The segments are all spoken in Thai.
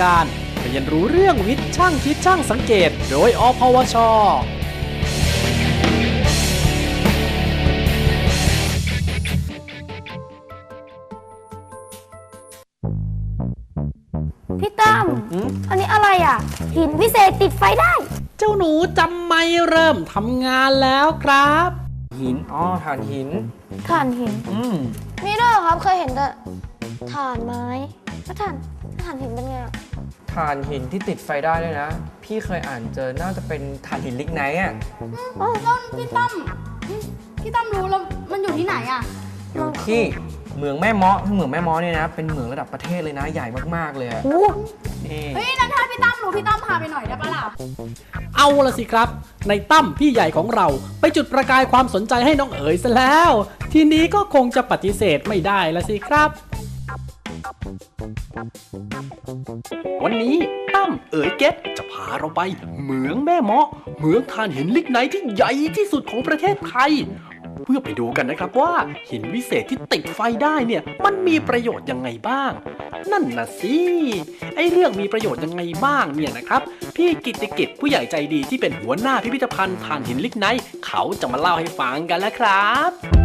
รายการเรียนรู้เรื่องวิทย์ช่างคิดช่างสังเกต โดยอพวชพี่ตั้มอันนี้อะไรอะ หินวิเศษติดไฟได้ เจ้าหนูจำไม่เริ่มทำงานแล้วครับ หิน อ๋อถ่านหินถ่านหิน อืมมีด้วยเหรอครับเคยเห็นแต่ถ่านไม้ แล้วถ่านถ่านหินเป็นไงอะถ่านหินที่ติดไฟได้เลยนะ พี่เคยอ่านเจอน่าจะเป็นถ่านหินลิกไนท์อะอ๋อต้นพี่ตั้มพี่ตั้มรู้แล้วมันอยู่ที่ไหนอะอยู่ที่เหมืองแม่เมาะที่เหมืองแม่เมาะเนี่ยนะ เป็นเหมืองระดับประเทศเลยนะ ใหญ่มากๆเลยอะโอ้นี่เฮ้ยนั่นถ้าพี่ตั้มรู้พี่ตั้มพาไปหน่อยได้ปะล่ะเอาละสิครับ ในตั้มพี่ใหญ่ของเราไปจุดประกายความสนใจให้น้องเอ๋ยซะแล้ว ทีนี้ก็คงจะปฏิเสธไม่ได้ละสิครับ วันนี้ตั้มเอ๋ยเก็ตจะพาเราไปเหมืองแม่เมาะเหมืองทานหินลิกไนท์ที่ใหญ่ที่สุดของประเทศไทย เพื่อไปดูกันนะครับว่าหินวิเศษที่ติดไฟได้เนี่ยมันมีประโยชน์ยังไงบ้าง นั่นนะสิไอเรื่องมีประโยชน์ยังไงบ้างเนี่ยนะครับพี่กิติกิจผู้ใหญ่ใจดีที่เป็นหัวหน้าพิพิธภัณฑ์ถ่านหินลิกไนท์เขาจะมาเล่าให้ฟังกันแล้วครับ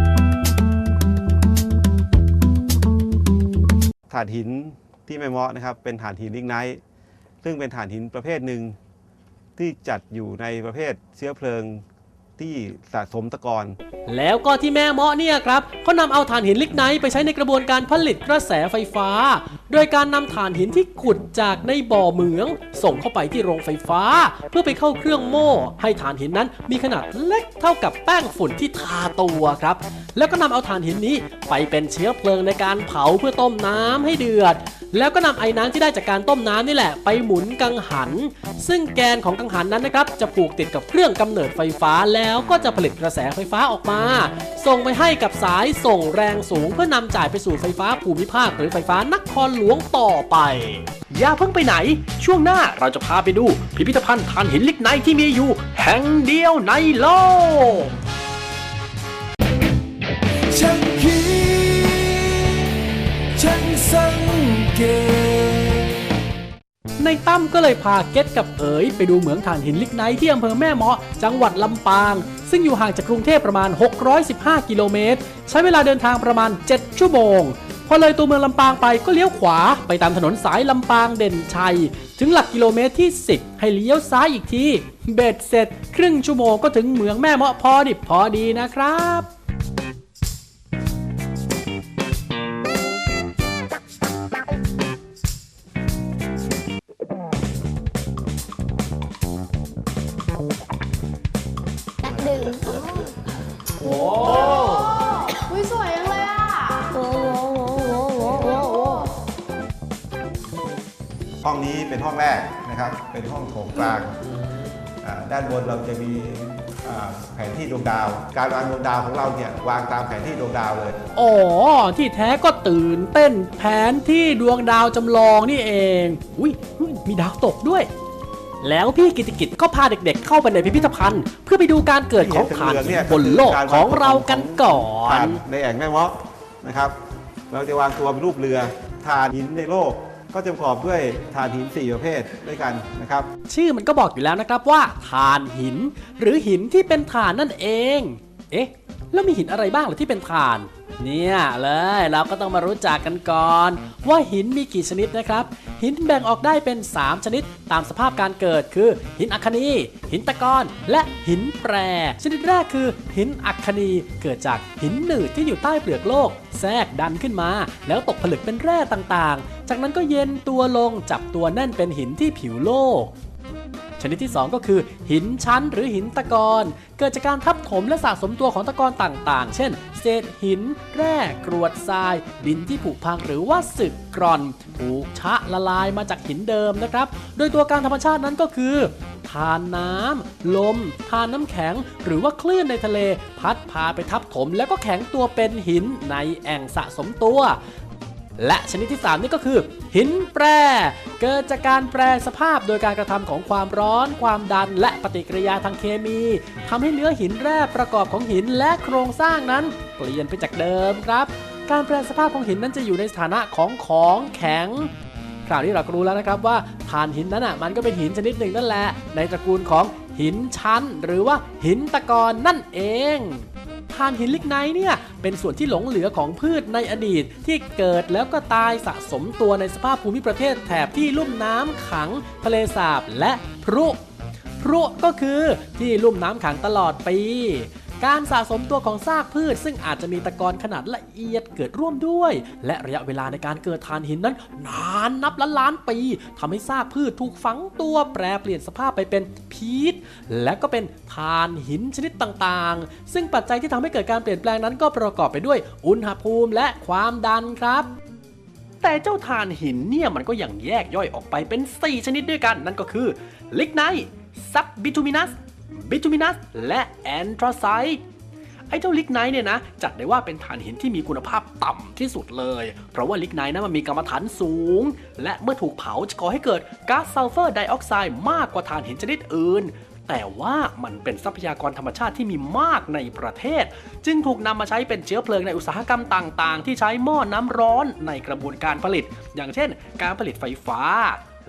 ถ่านหินที่แม่เมาะนะครับ เป็นถ่านหินลิกไนท์ซึ่งเป็นถ่านหินประเภทหนึ่ง ที่จัดอยู่ในประเภทเชื้อเพลิงที่สะสมตะกอนแล้วก็ที่แม่เมาะเนี่ยครับเขานำเอาถ่านหินลิกไนท์ไปใช้ในกระบวนการผลิตกระแสไฟฟ้าโดยการนำถ่านหินที่ขุดจากในบ่อเหมือง ส่งเข้าไปที่โรงไฟฟ้า เพื่อไปเข้าเครื่องโม่ ให้ถ่านหินนั้นมีขนาดเล็กเท่ากับแป้งฝุ่นที่ทาตัวครับ แล้วก็นำเอาถ่านหินนี้ไปเป็นเชื้อเพลิงในการเผาเพื่อต้มน้ำให้เดือด แล้วก็นำไอ้น้ำที่ได้จากการต้มน้ำนี่แหละไปหมุนกังหัน ซึ่งแกนของกังหันนั้นนะครับจะผูกติดกับเครื่องกำเนิดไฟฟ้าแล้วก็จะผลิตกระแสไฟฟ้าออกมา ส่งไปให้กับสายส่งแรงสูง เพื่อนำจ่ายไปสู่ไฟฟ้าภูมิภาคหรือไฟฟ้านครหลวงต่อไป อย่าเพิ่งไปไหน ช่วงหน้าเราจะพาไปดู พิพิธภัณฑ์ถ่านหินลิกไนท์ที่มีอยู่ แห่งเดียวในโลกฉันคิดฉันสังเกตในตั้มก็เลยพาเก็ตกับเอ๋ยไปดูเหมืองถ่านหินลิกไนท์ที่อำเภอแม่เมาะจังหวัดลำปาง ซึ่งอยู่ห่างจากกรุงเทพประมาณ 615 กิโลเมตร ใช้เวลาเดินทางประมาณ 7 ชั่วโมง พอเลยตัวเมืองลำปางไปก็เลี้ยวขวาไปตามถนนสายลำปางเด่นชัย ถึงหลักกิโลเมตรที่ 10 ให้เลี้ยวซ้ายอีกที เบ็ดเสร็จ ครึ่งชั่วโมงก็ถึงเหมืองแม่เมาะพอดิบพอดีนะครับ เป็นห้องโถงกลางอ่าด้านบนเราจะมีอ่าแผนที่ดวงดาว การวางดวงดาวของเราเนี่ยวางตามแผนที่ดวงดาวเลย อ๋อ ที่แท้ก็ตื่นเต้นแผนที่ดวงดาวจำลองนี่เอง อุ้ยอุ๊ยมีดาวตกด้วย แล้วพี่กิติกิจก็พาเด็กๆ เข้าไปในพิพิธภัณฑ์ เพื่อไปดูการเกิดของถ่านหินบนโลกของเรากันก่อถ่านนในแอ่งแม่เมาะนะครับ เราจะวางตัวเป็นรูปเรือถ่านหินในโลก ก็จะประกอบด้วยถ่านหิน 4 ประเภทด้วยกันนะครับ ชื่อมันก็บอกอยู่แล้วนะครับว่าถ่านหิน หรือหินที่เป็นถ่านนั่นเอง เอ๊ะ แล้วมีหินอะไรบ้างล่ะที่เป็นถ่าน เนี่ยเลยเราก็ต้องมารู้จักกันก่อน ว่าหินมีกี่ชนิดนะครับ หินแบ่งออกได้เป็น 3 ชนิดตามสภาพการเกิดคือ หินอัคนี หินตะกอนและหินแปร ชนิดแรกคือหินอัคนีเกิดจากหินหนืดที่อยู่ใต้เปลือกโลก แทรกดันขึ้นมา แล้วตกผลึกเป็นแร่ต่างๆ จากนั้นก็เย็นตัวลงจับตัวแน่นเป็นหินที่ผิวโลก ชนิดที่ 2 ก็คือ หินชั้นหรือหินตะกอน เกิดจากการทับถมและสะสมตัวของตะกอนต่างๆ เช่น เศษหิน แร่กรวดทราย ดินที่ผุพังหรือว่าสึกกร่อน ถูกชะละลายมาจากหินเดิมนะครับ โดยตัวการธรรมชาตินั้นก็คือทานน้ำ ลม ทานน้ำแข็ง หรือว่าคลื่นในทะเล พัดพาไปทับถมแล้วก็แข็งตัวเป็นหินในแอ่งสะสมตัว และชนิดที่ 3 นี่ก็คือ หินแปร เกิดจากการแปรสภาพโดยการกระทำของความร้อน ความดัน และปฏิกิริยาทางเคมีทำให้เนื้อหินแร่ประกอบของหินและโครงสร้างนั้น เปลี่ยนไปจากเดิมครับ การแปรสภาพของหินนั้นจะอยู่ในสถานะของของแข็งคราวนี้เราก็รู้แล้วนะครับว่าถ่านหินนั้นอะมันก็เป็นหินชนิดหนึ่งนั่นแหละ ในตระกูลของ หินชั้น หรือว่าหินตะกอนนั่นเองทานหินลิกไนท์เนี่ยเป็นส่วนที่หลงเหลือของพืชในอดีต ที่เกิดแล้วก็ตายสะสมตัวในสภาพภูมิประเทศแถบที่ลุ่มน้ำขัง ทะเลสาบและพรุพรุก็คือที่ลุ่มน้ำขังตลอดปี การสะสมตัวของซากพืช ซึ่งอาจจะมีตะกอนขนาดละเอียดเกิดร่วมด้วย และระยะเวลาในการเกิดถ่านหินนั้น นานนับล้านล้านปีทำให้ซากพืชถูกฝังตัวแปรเปลี่ยนสภาพไปเป็นพีชและก็เป็นถ่านหินชนิดต่างๆ ซึ่งปัจจัยที่ทำให้เกิดการเปลี่ยนแปลงนั้นก็ประกอบไปด้วยอุณหภูมิและความดันครับแต่เจ้าถ่านหินเนี่ยมันก็ยังแยกย่อยออกไปเป็น 4 ชนิดด้วยกัน นั่นก็คือลิกไนซับบิทูมินัส บิทูมินัสและแอนทราไซต์ไอเจ้าลิกไนท์เนี่ยนะ จัดได้ว่าเป็นถ่านหินที่มีคุณภาพต่ำที่สุดเลย เพราะว่าลิกไนท์นั้นมันมีกรรมฐานสูง และเมื่อถูกเผาจะก่อให้เกิดก๊าซซัลเฟอร์ไดออกไซด์มากกว่าถ่านหินชนิดอื่น แต่ว่ามันเป็นทรัพยากรธรรมชาติที่มีมากในประเทศ จึงถูกนำมาใช้เป็นเชื้อเพลิงในอุตสาหกรรมต่าง ๆ ที่ใช้หม้อน้ำร้อนในกระบวนการผลิต อย่างเช่น การผลิตไฟฟ้า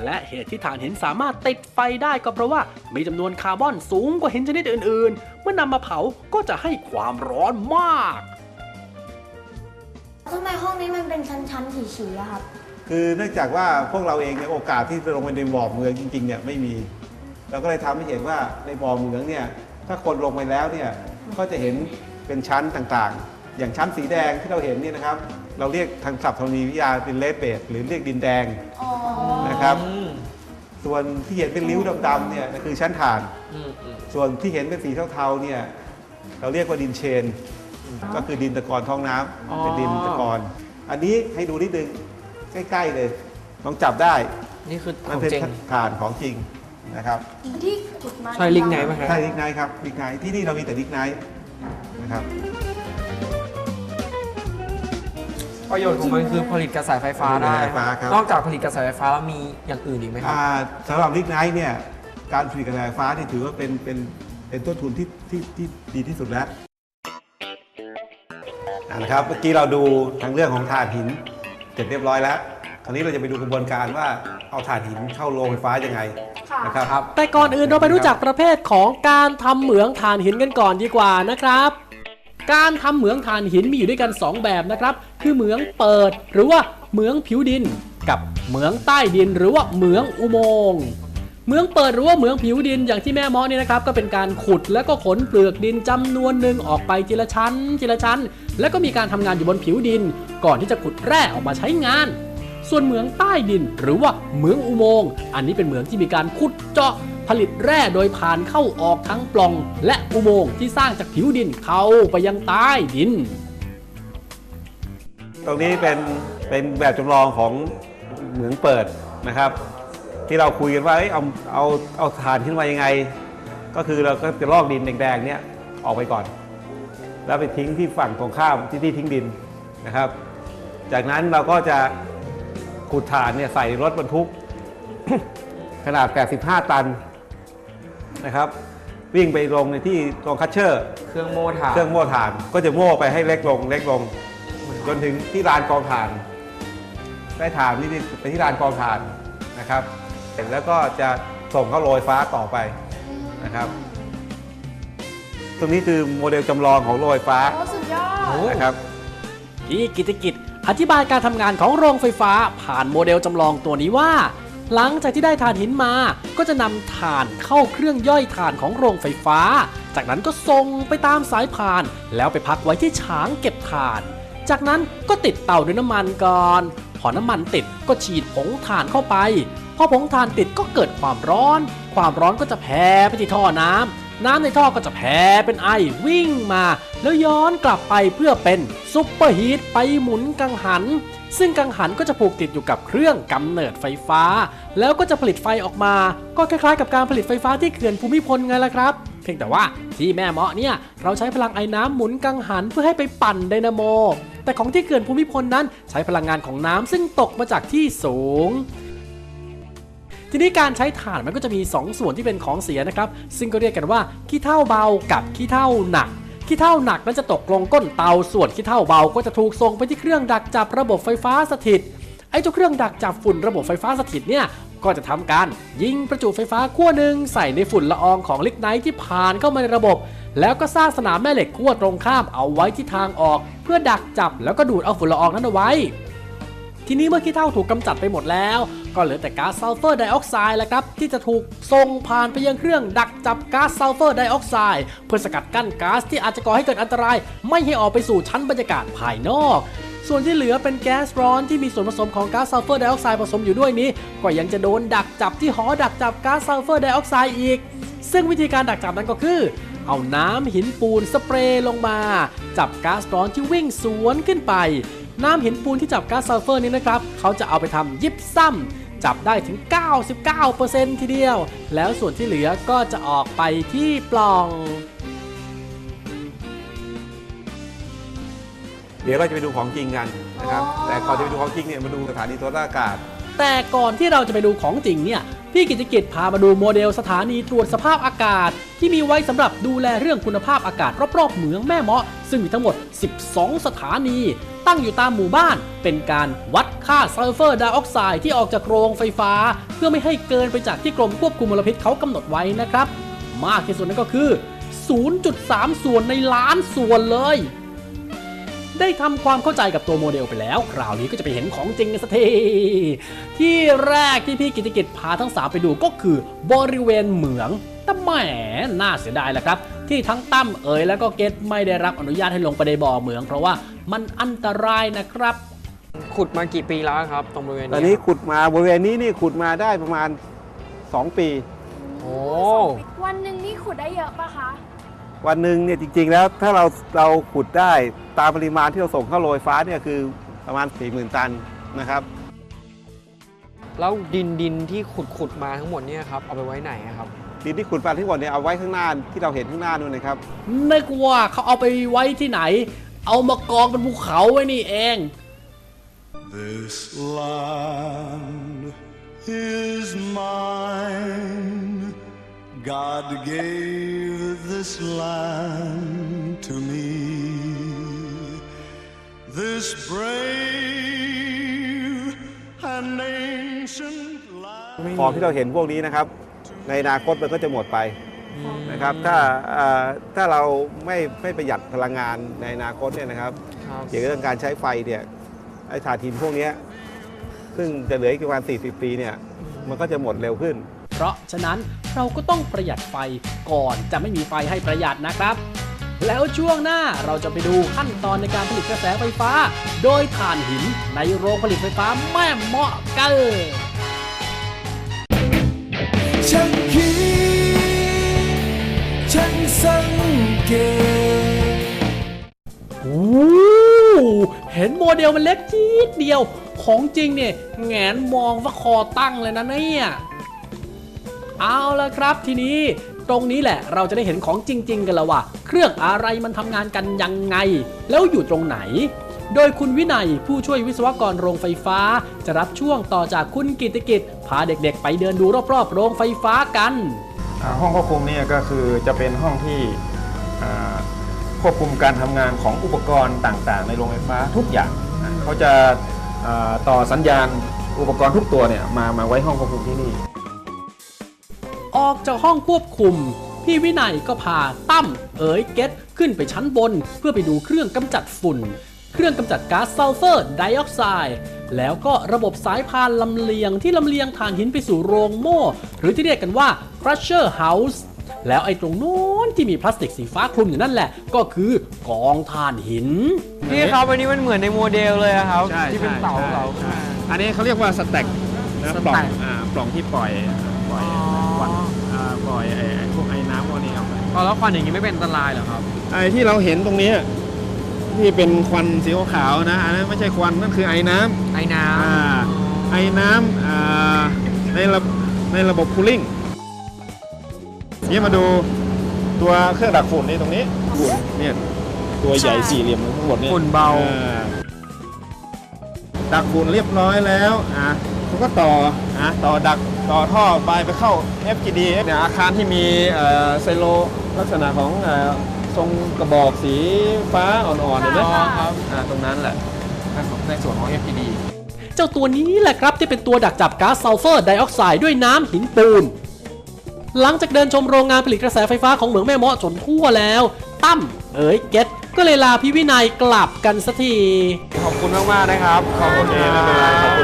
และเหตุที่ถ่านหินสามารถติดไฟได้ก็เพราะว่ามีจำนวนคาร์บอนสูงกว่าหินชนิดอื่น ๆ เมื่อนำมาเผาก็จะให้ความร้อนมากทำไมห้องนี้มันเป็นชั้นๆฉีๆอะครับ คือเนื่องจากว่าพวกเราเองเนี่ยโอกาสที่จะลงไปในบ่อเมืองจริงๆเนี่ยไม่มี เราก็เลยทำให้เห็นว่าในบ่อเมืองเนี่ยถ้าคนลงไปแล้วเนี่ยก็จะเห็นเป็นชั้นต่างๆ อย่างชั้นสีแดงที่เราเห็นเนี่ยนะครับ เราเรียกทางศัพท์ธรณีวิทยาเป็นเลสเบดหรือเรียกดินแดง นะครับ ส่วนที่เห็นเป็นริ้วดำๆเนี่ยคือชั้นถ่าน อืมอืมส่วนที่เห็นเป็นสีเทาๆเนี่ยเราเรียกว่าดินเชน ก็คือดินตะกอนท้องน้ำอ๋อเป็นดินตะกอน อันนี้ให้ดูนิดนึงใกล้ๆเลยลองจับได้นี่คือขมันองเป็นจริงถ่านของจริงนะครับที่ขุดมาใช่ลิงไหนไหมคใช่รับลิกไนท์ครับลิกไนท์ที่นี่เรามีแต่ลิกไนท์นะครับ ประโยชน์ของมันคือผลิตกระแสไฟฟ้าได้ ผลิตกระแสไฟฟ้าครับ นอกจากผลิตกระแสไฟฟ้าแล้วมีอย่างอื่นอีกไหมครับ อ่าสำหรับลิกไนท์เนี่ยการผลิตกระแสไฟฟ้านี่ถือว่าเป็นเป็นเป็นต้นทุนที่ที่ที่ดีที่สุดแล้วอ่านะครับเมื่อกี้เราดูทางเรื่องของถ่านหินเสร็จเรียบร้อยแล้ว คราวนี้เราจะไปดูกระบวนการว่าเอาถ่านหินเข้าโรงไฟฟ้ายังไงนะครับครับ แต่ก่อนอื่นเราไปรู้จักประเภทของการทำเหมืองถ่านหินกันก่อนดีกว่านะครับ การทำเหมืองถ่านหินมีอยู่ด้วยกัน 2 แบบนะครับ คือเหมืองเปิดหรือว่าเหมืองผิวดิน กับเหมืองใต้ดินหรือว่าเหมืองอุโมงค์เหมืองเปิดหรือว่าเหมืองผิวดินอย่างที่แม่มอเนี่ยนะครับก็เป็นการขุดแล้วก็ขนเปลือกดินจำนวนหนึ่งออกไปทีละชั้นทีละชั้น แล้วก็มีการทำงานอยู่บนผิวดิน ก่อนที่จะขุดแร่ออกมาใช้งาน ส่วนเหมืองใต้ดินหรือว่าเหมืองอุโมงค์อันนี้เป็นเหมืองที่มีการขุดเจาะ ผลิตแร่โดยผ่านเข้าออกทั้งปล่อง และอุโมงค์ที่สร้างจากผิวดินเข้าไปยังใต้ดิน ตรงนี้เป็นเป็นแบบจำลองของเหมืองเปิดนะครับ ที่เราคุยกันว่าเอ้ยเอาเอาเอาถ่านขึ้นมายังไง ก็คือเราก็จะลอกดินแดงๆเนี่ยออกไปก่อน แล้วไปทิ้งที่ฝั่งตรงข้ามที่ที่ทิ้งดินนะครับ จากนั้นเราก็จะขุดถ่านเนี่ยใส่รถบรรทุกขนาด 85 ตัน นะครับวิ่งไปลงในที่ตรงคัชเชอร์ เครื่องโม่ถ่านเครื่องโม่ถ่านก็จะโม่ไปให้เล็กลงเล็กลง จนถึงที่ลานกองถ่าน ได้ถ่านนี่ไปที่ลานกองถ่านนะครับ เสร็จแล้วก็จะส่งเข้าโรงไฟฟ้าต่อไปนะครับ ตรงนี้คือโมเดลจำลองของโรงไฟฟ้าโอ้สุดยอดนะครับพี่กิตกิจอธิบายการทำงานของโรงไฟฟ้าผ่านโมเดลจำลองตัวนี้ว่า หลังจากที่ได้ถ่านหินมา ก็จะนำถ่านเข้าเครื่องย่อยถ่านของโรงไฟฟ้า จากนั้นก็ส่งไปตามสายพาน แล้วไปพักไว้ที่ฉางเก็บถ่าน จากนั้นก็ติดเตาด้วยน้ำมันก่อน พอน้ำมันติดก็ฉีดผงถ่านเข้าไป พอผงถ่านติดก็เกิดความร้อน ความร้อนก็จะแผ่ไปที่ท่อน้ำ น้ำในท่อก็จะแผ่เป็นไอวิ่งมา แล้วย้อนกลับไปเพื่อเป็นซุปเปอร์ฮีทไปหมุนกังหัน ซึ่งกังหันก็จะผูกติดอยู่กับเครื่องกำเนิดไฟฟ้า แล้วก็จะผลิตไฟออกมา ก็คล้ายๆ กับการผลิตไฟฟ้าที่เขื่อนภูมิพลไงล่ะครับ เพียงแต่ว่าที่แม่เมาะเนี่ยเราใช้พลังไอ้น้ำหมุนกังหันเพื่อให้ไปปั่นไดนาโม แต่ของที่เขื่อนภูมิพลนั้นใช้พลังงานของน้ำซึ่งตกมาจากที่สูง ทีนี้การใช้ถ่านมันก็จะมี 2 ส่วนที่เป็นของเสียนะครับซึ่งก็เรียกกันว่าขี้เถ้าเบากับขี้เถ้าหนักขี้เถ้าหนักนั้นจะตกลงก้นเตาส่วนขี้เถ้าเบาก็จะถูกส่งไปที่เครื่องดักจับระบบไฟฟ้าสถิตไอ้เจ้าเครื่องดักจับฝุ่นระบบไฟฟ้าสถิตเนี่ยก็จะทำการยิงประจุไฟฟ้าขั้วหนึ่งใส่ในฝุ่นละอองของลิกไนท์ที่ผ่านเข้ามาในระบบ แล้วก็สร้างสนามแม่เหล็กขั้วตรงข้ามเอาไว้ที่ทางออก เพื่อดักจับแล้วก็ดูดเอาฝุ่นละอองนั้นเอาไว้ ทีนี้เมื่อขี้เถ้าถูกกำจัดไปหมดแล้ว ก็เหลือแต่ก๊าซซัลเฟอร์ไดออกไซด์แล้วครับที่จะถูกส่งผ่านไปยังเครื่องดักจับก๊าซซัลเฟอร์ไดออกไซด์เพื่อสกัดกั้นก๊าซที่อาจจะก่อให้เกิดอันตราย ไม่ให้ออกไปสู่ชั้นบรรยากาศภายนอกส่วนที่เหลือเป็นแก๊สร้อนที่มีส่วนผสมของก๊าซซัลเฟอร์ไดออกไซด์ผสมอยู่ด้วยนี้ ก็ยังจะโดนดักจับที่หอดักจับก๊าซซัลเฟอร์ไดออกไซด์อีก ซึ่งวิธีการดักจับนั้นก็คือ เอาน้ำหินปูนสเปรย์ลงมา จับก๊าซร้อนที่วิ่งสวนขึ้นไป น้ำหินปูนที่จับก๊าซซัลเฟอร์นี้นะครับ เขาจะเอาไปทำยิบซ้ำจับได้ถึง 99%ทีเดียว แล้วส่วนที่เหลือก็จะออกไปที่ปล่อง เดี๋ยวเราจะไปดูของจริงกันนะครับ แต่ก่อนจะไปดูของจริงเนี่ยมาดูสถานีโทรทัศน์อากาศ แต่ก่อนที่เราจะไปดูของจริงเนี่ย พี่กิจกิจพามาดูโมเดลสถานีตรวจสภาพอากาศ ที่มีไว้สำหรับดูแลเรื่องคุณภาพอากาศรอบๆเหมืองแม่เมาะ ซึ่งมีทั้งหมด 12 สถานี ตั้งอยู่ตามหมู่บ้าน เป็นการวัดค่าซัลเฟอร์ไดออกไซด์ที่ออกจากโรงไฟฟ้า เพื่อไม่ให้เกินไปจากที่กรมควบคุมมลพิษเขากำหนดไว้นะครับ มากที่สุดนั่นก็คือ 0.3 ส่วนในล้านส่วนเลย ได้ทำความเข้าใจกับตัวโมเดลไปแล้วคราวนี้ก็จะไปเห็นของจริงกันสักทีที่แรกที่พี่กิติกิจพาทั้งสามไปดูก็คือบริเวณเหมืองแต่แหมน่าเสียดายแหละครับ ที่ทั้งตั้มเอ๋ยแล้วก็เกตไม่ได้รับอนุญาตให้ลงไปในบ่อเหมือง เพราะว่ามันอันตรายนะครับ ขุดมากี่ปีแล้วครับ ตรงบริเวณตอนนี้นี้ขุดมาบริเวณนี้นี่ขุดมาได้ประมาณ 2 ปี โอ้ วันหนึ่งนี่ขุดได้เยอะปะคะ วันหนึ่งเนี่ยจริง ๆ แล้วถ้าเราเราขุดได้ตามปริมาณที่เราส่งเข้าโรงไฟฟ้าเนี่ยคือประมาณ 40,000 ตันนะครับ แล้วดินดินที่ขุดขุดมาทั้งหมดเนี่ยครับเอาไปไว้ไหนอะครับดินที่ขุดมาทั้งหมดเนี่ยเอาไว้ข้างหน้าที่เราเห็นข้างหน้านู่นนะครับ นึกว่าเขาเอาไปไว้ที่ไหน เอามากองเป็นภูเขาไว้นี่เอง This land is mine. God gave this land to me. This brave and ancient land. ของที่เราเห็นพวกนี้นะครับ ในอนาคตมันก็จะหมดไปนะครับ ถ้าเอ่อถ้าเราไม่ไม่ประหยัดพลังงานในอนาคตเนี่ยนะครับ ครับ เกี่ยวกับเรื่องการใช้ไฟเนี่ยไอ้ถ่านหินพวกเนี้ยซึ่งจะเหลืออีกประมาณ40 ปีเนี่ยมันก็จะหมดเร็วขึ้น เพราะฉะนั้นเราก็ต้องประหยัดไฟก่อนจะไม่มีไฟให้ประหยัดนะครับ แล้วช่วงหน้าเราจะไปดูขั้นตอนในการผลิตกระแสไฟฟ้า โดยถ่านหินในโรงผลิตไฟฟ้าแม่เมาะกันฉันคิดฉันสังเกตเห็นโมเดลมันเล็กจี๊ดเดียว ของจริงเนี่ยแงนมองว่าคอตั้งเลยนะเนี่ย เอาละครับทีนี้ตรงนี้แหละเราจะได้เห็นของจริง ๆ กันแล้วว่า เครื่องอะไรมันทำงานกันยังไง แล้วอยู่ตรงไหน โดยคุณวินัยผู้ช่วยวิศวกรโรงไฟฟ้า จะรับช่วงต่อจากคุณกิตกิจพาเด็กๆ ไปเดินดูรอบๆ โรงไฟฟ้ากัน อ่าห้องควบคุมเนี่ยก็คือจะเป็นห้องที่อ่าควบคุมการทำงานของอุปกรณ์ต่างๆ ในโรงไฟฟ้าทุกอย่างอะเขาจะอ่าต่อสัญญาณอุปกรณ์ทุกตัวเนี่ยมามาไว้ห้องควบคุมที่นี่ ออกจากห้องควบคุม พี่วินัยก็พาตั้มเอ๋ยเก็ตขึ้นไปชั้นบน เพื่อไปดูเครื่องกำจัดฝุ่น เครื่องกำจัดก๊าซซัลเฟอร์ไดออกไซด์แล้วก็ระบบสายพานลำเลียงที่ลำเลียงถ่านหินไปสู่โรงโม่ หรือที่เรียกกันว่า crusher house แล้วไอ้ตรงโน้นที่มีพลาสติกสีฟ้าคลุมอยู่นั่นแหละ ก็คือกองถ่านหินนี่ครับอันนี้มันเหมือนในโมเดลเลยอะครับ ใช่ที่เป็นใช่เสาใช่เสา ใช่อันนี้เขาเรียกว่าสแต็กนะสปล่อแต็งกอ่าปล่องที่ปล่อย อ่าปล่อยไอ้ไอ้พวกไอ้น้ำพวกนี้ออกไปอ๋อแล้วควันอย่างนี้ไม่เป็นอันตรายเหรอครับ ไอ้ที่เราเห็นตรงเนี้ยที่เป็นควันสีขาวๆนะอันนั้นไม่ใช่ควันนั่นคือไอ้น้ำ ไอ้น้อ่าไอ้น้ำอ่าในระในระบบคูลิ่งนี่มาดูตัวเครื่องดักฝุ่นนี่ตรงนี้ฝุ่นเนี่ยตัวใหญ่สี่เหลี่ยมทั้งหมดเนี่ยำฝุ่นเบา อ่าดักฝุ่นเรียบร้อยแล้วอะเขาก็ต่ออะต่อดัก ต่อท่อไปไปเข้า FGD เนี่ยอาคารที่มีเอ่อไซโลลักษณะของเอ่อทรงกระบอกสีฟ้าอ่อนๆเห็นไหมอ๋อครับอ่าตรงนั้นแหละในส่วนของ FPD เจ้าตัวนี้แหละครับที่เป็นตัวดักจับก๊าซซัลเฟอร์ไดออกไซด์ด้วยน้ำหินปูน หลังจากเดินชมโรงงานผลิตกระแสไฟฟ้าของเหมืองแม่เมาะจนทั่วแล้ว ตั้มเอ๋ยเก็ตก็เลยลาพี่วินัยกลับกันสักที ขอบคุณมาก ๆ นะครับ ขอบคุณไม่เป็นไ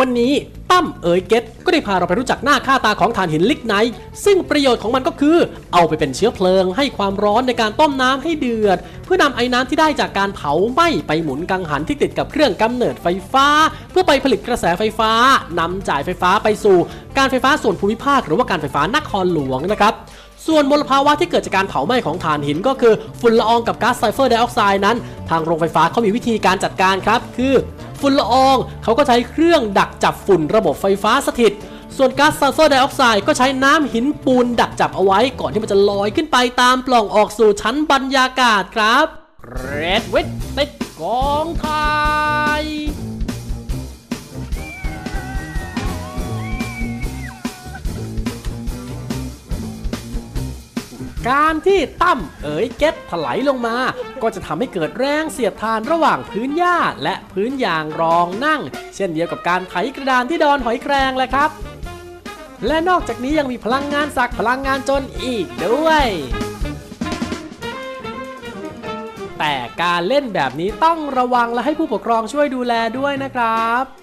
วันนี้ตั้มเอ๋ยเก็ตก็ได้พาเราไปรู้จักหน้าค่าตาของถ่านหินลิกไนท์ซึ่งประโยชน์ของมันก็คือเอาไปเป็นเชื้อเพลิง ให้ความร้อนในการต้มน้ำให้เดือด เพื่อนำไอ้น้ำที่ได้จากการเผาไหม้ไปหมุนกังหันที่ติดกับเครื่องกำเนิดไฟฟ้า เพื่อไปผลิตกระแสไฟฟ้านำจ่ายไฟฟ้าไปสู่ การไฟฟ้าส่วนภูมิภาค หรือว่าการไฟฟ้านครหลวงนะครับส่วนมลภาวะที่เกิดจากการเผาไหม้ของถ่านหินก็คือฝุ่นละอองกับก๊าซไซเฟอร์ไดออกไซด์นั้น ทางโรงไฟฟ้าเขามีวิธีการจัดการครับ คือ ฝุ่นละออง เขาก็ใช้เครื่องดักจับฝุ่นระบบไฟฟ้าสถิต ส่วนก๊าซซัลเฟอร์ไดออกไซด์ก็ใช้น้ำหินปูนดักจับเอาไว้ก่อนที่มันจะลอยขึ้นไปตามปล่องออกสู่ชั้นบรรยากาศครับเรดวิทติดกองไทย การที่ตั้มเอ๋ยเก็ตถลายลงมา ก็จะทำให้เกิดแรงเสียดทานระหว่างพื้นหญ้าและพื้นยางรองนั่ง เช่นเดียวกับการไถกระดานที่ดอนหอยแครงแหละครับ และนอกจากนี้ยังมีพลังงานสักพลังงานจนอีกด้วย แต่การเล่นแบบนี้ต้องระวังและให้ผู้ปกครองช่วยดูแลด้วยนะครับ